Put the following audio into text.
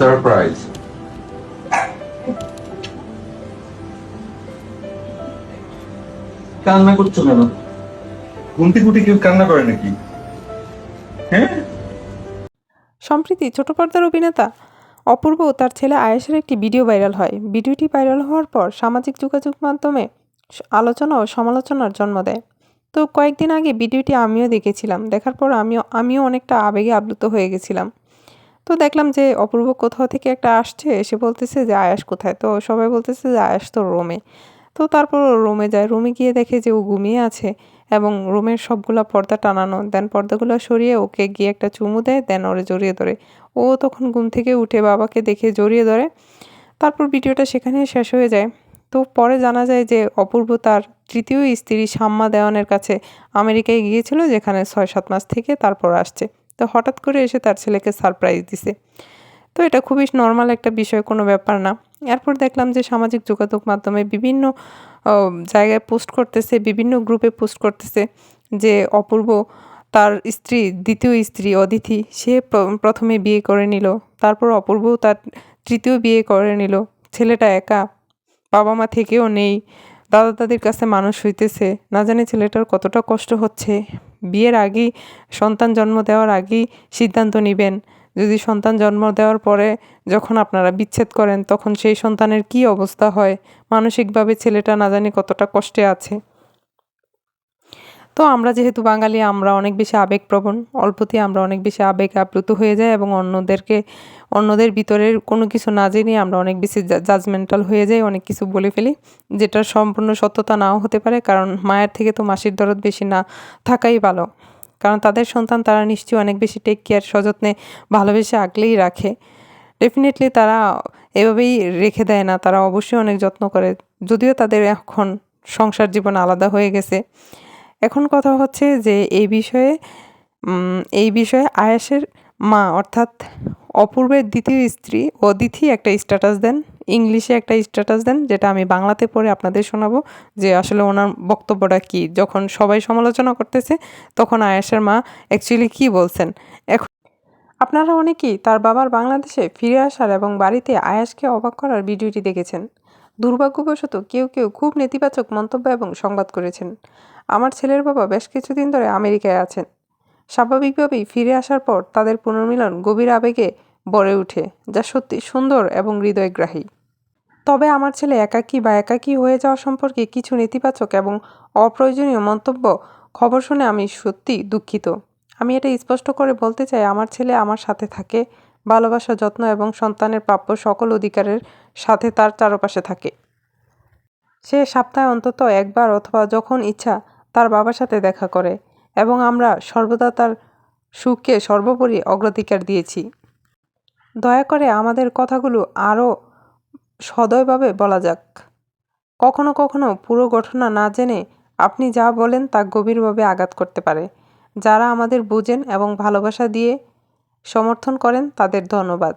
Surprise কান্না করছ কেন? ঘুমটি ফুটি কেউ কান্না করে নাকি? হ্যাঁ? সম্প্রতি ছোট পর্দার অভিনেতা অপূর্ব ও তার ছেলে আয়েশের একটি ভিডিও ভাইরাল হয়। ভিডিওটি ভাইরাল হওয়ার পর সামাজিক যোগাযোগ মাধ্যমে আলোচনা ও সমালোচনার জন্ম দেয়। তো কয়েকদিন আগে ভিডিওটি আমিও দেখেছিলাম। দেখার পর আমিও আমিও অনেকটা আবেগে আপ্লুত হয়ে গেছিলাম। তো দেখলাম যে অপূর্ব কোথাও থেকে একটা আসছে, এসে বলতেছে যে, আয়াস কোথায়? তো সবাই বলতেছে যে, আয়াস তো রোমে। তো তারপর রুমে যায়। রুমে গিয়ে দেখে যে, ও ঘুমিয়ে আছে এবং রুমের সবগুলা পর্দা টানানো। দেন পর্দাগুলো সরিয়ে ওকে গিয়ে একটা চুমু দেয়, দেন ওরে জড়িয়ে ধরে। ও তখন ঘুম থেকে উঠে বাবাকে দেখে জড়িয়ে ধরে। তারপর ভিডিওটা সেখানেই শেষ হয়ে যায়। তো পরে জানা যায় যে, অপূর্ব তার তৃতীয় স্ত্রী শাম্মা দেওয়ানের কাছে আমেরিকায় গিয়েছিল, যেখানে ছয় সাত মাস থেকে তারপর আসছে। তো হঠাৎ করে এসে তার ছেলেকে সারপ্রাইজ দিছে। তো এটা খুবই নর্মাল একটা বিষয়, কোনো ব্যাপার না। এরপর দেখলাম যে সামাজিক যোগাযোগ মাধ্যমে বিভিন্ন জায়গায় পোস্ট করতেছে, বিভিন্ন গ্রুপে পোস্ট করতেছে যে অপূর্ব তার স্ত্রী, দ্বিতীয় স্ত্রী অদিতি, সে প্রথমে বিয়ে করে নিল, তারপর অপূর্ব তার তৃতীয় বিয়ে করে নিল। ছেলেটা একা বাবা মা থেকেও নেই দাদা দাদির কাছে মানুষ হইতেছে, না জানি ছেলেটার কতটা কষ্ট হচ্ছে। বিয়ের আগেই, সন্তান জন্ম দেওয়ার আগেই সিদ্ধান্ত নেবেন। যদি সন্তান জন্ম দেওয়ার পরে যখন আপনারা বিচ্ছেদ করেন, তখন সেই সন্তানের কি অবস্থা হয়? মানসিকভাবে ছেলেটা না জানি কতটা কষ্টে আছে। তো আমরা যেহেতু বাঙালি, আমরা অনেক বেশি আবেগপ্রবণ। অল্পতেই আমরা অনেক বেশি আবেগ আপ্লুত হয়ে যাই এবং অন্যদেরকে, অন্যদের ভিতরের কোনো কিছু না জেনে আমরা অনেক বেশি জাজমেন্টাল হয়ে যাই, অনেক কিছু বলে ফেলি, যেটার সম্পূর্ণ সত্যতা নাও হতে পারে। কারণ মায়ের থেকে তো মাসির দরদ বেশি না থাকাই ভালো। কারণ তাদের সন্তান তারা নিশ্চয়ই অনেক বেশি টেক কেয়ার সযত্নে, ভালোবেসে আগলেই রাখে। ডেফিনেটলি তারা এভাবেই রেখে দেয় না, তারা অবশ্যই অনেক যত্ন করে। যদিও তাদের এখন সংসার জীবন আলাদা হয়ে গেছে। এখন কথা হচ্ছে যে এই বিষয়ে এই বিষয়ে আয়াসের মা, অর্থাৎ অপূর্বের দ্বিতীয় স্ত্রী অদিতি একটা স্ট্যাটাস দেন। ইংলিশে একটা স্ট্যাটাস দেন, যেটা আমি বাংলাতে পড়ে আপনাদের শোনাবো যে আসলে ওনার বক্তব্যটা কী। যখন সবাই সমালোচনা করতেছে, তখন আয়াসের মা অ্যাকচুয়ালি কী বলছেন? এখন আপনারা অনেকেই তার বাবার বাংলাদেশে ফিরে আসার এবং বাড়িতে আয়াসকে অবাক করার ভিডিওটি দেখেছেন। দুর্ভাগ্যবশত কেউ কেউ খুব নেতিবাচক মন্তব্য এবং সংবাদ করেছেন। আমার ছেলের বাবা বেশ কিছুদিন ধরে আমেরিকায় আছেন। স্বাভাবিকভাবেই ফিরে আসার পর তাদের পুনর্মিলন গভীর আবেগে ভরে ওঠে, যা সত্যি সুন্দর এবং হৃদয়গ্রাহী। তবে আমার ছেলে একাকী বা একাকী হয়ে যাওয়া সম্পর্কে কিছু নেতিবাচক এবং অপ্রয়োজনীয় মন্তব্য খবর শুনে আমি সত্যি দুঃখিত। আমি এটা স্পষ্ট করে বলতে চাই, আমার ছেলে আমার সাথে থাকে। ভালোবাসা, যত্ন এবং সন্তানের প্রাপ্য সকল অধিকারের সাথে তার চারপাশে থাকে। সে সপ্তাহে অন্তত একবার অথবা যখন ইচ্ছা তার বাবার সাথে দেখা করে এবং আমরা সর্বদা তার সুখকে সর্বোপরি অগ্রাধিকার দিয়েছি। দয়া করে আমাদের কথাগুলো আরও সদয়ভাবে বলা যাক। কখনো কখনো পুরো ঘটনা না জেনে আপনি যা বলেন তা গভীরভাবে আঘাত করতে পারে। যারা আমাদের বুঝেন এবং ভালোবাসা দিয়ে সমর্থন করেন তাদের ধন্যবাদ।